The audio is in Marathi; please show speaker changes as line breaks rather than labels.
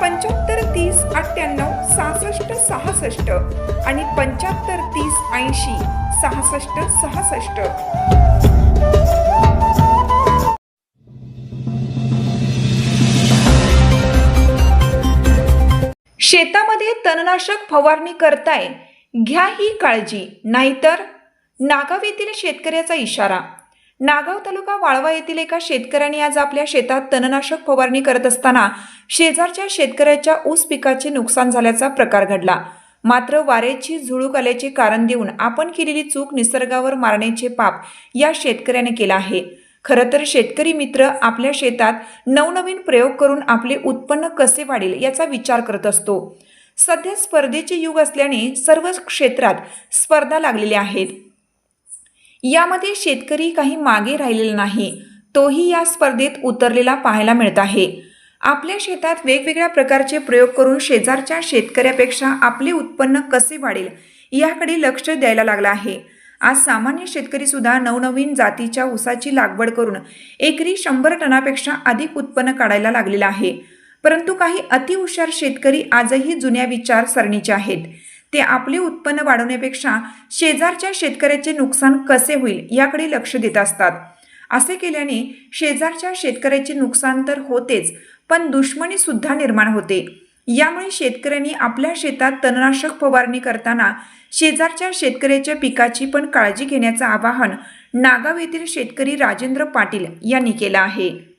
पंच्याहत्तर तीस अठ्ठ्याण्णव सहासष्ट सहासष्ट आणि पंच्याहत्तर तीस ऐंशी सहासष्ट सहासष्ट. शेतामध्ये तणनाशक फवारणी करताय घ्या ही काळजी. नाहीतर नागावेतील शेतकऱ्याचा इशारा. नागाव तालुका वाळवा येथील एका शेतकऱ्याने आज आपल्या शेतात तणनाशक फवारणी करत असताना शेजारच्या शेतकऱ्याच्या ऊस पिकाचे नुकसान झाल्याचा प्रकार घडला. मात्र वारेची झुळूक आल्याचे कारण देऊन आपण केलेली चूक निसर्गावर मारण्याचे पाप या शेतकऱ्याने केलं आहे. खरं तर शेतकरी मित्र आपल्या शेतात नवनवीन प्रयोग करून आपले उत्पन्न कसे वाढेल याचा विचार करत असतो. सध्या स्पर्धेचे युग असल्याने सर्व क्षेत्रात स्पर्धा लागलेल्या आहेत. यामध्ये शेतकरी काही मागे राहिलेला नाही. तोही या स्पर्धेत उतरलेला पाहायला मिळत आहे. आपल्या शेतात वेगवेगळ्या प्रकारचे प्रयोग करून शेजारच्या शेतकऱ्यापेक्षा आपले उत्पन्न कसे वाढेल याकडे लक्ष द्यायला लागलं आहे. आज सामान्य शेतकरी सुद्धा नवनवीन जातीच्या ऊसाची लागवड करून एकरी शंभर टनापेक्षा अधिक उत्पन्न काढायला लागलेलं आहे. परंतु काही अतिहुशार शेतकरी आजही जुन्या विचारसरणीचे आहेत. ते आपले उत्पन्न वाढवण्यापेक्षा शेजारच्या शेतकऱ्याचे नुकसान कसे होईल याकडे लक्ष देत असतात. असे केल्याने शेजारच्या शेतकऱ्याचे नुकसान तर होतेच पण दुश्मनी सुद्धा निर्माण होते. यामुळे शेतकऱ्यांनी आपल्या शेतात तणनाशक फवारणी करताना शेजारच्या शेतकऱ्याच्या पिकाची पण काळजी घेण्याचं आवाहन नागाव येथील शेतकरी राजेंद्र पाटील यांनी केलं आहे.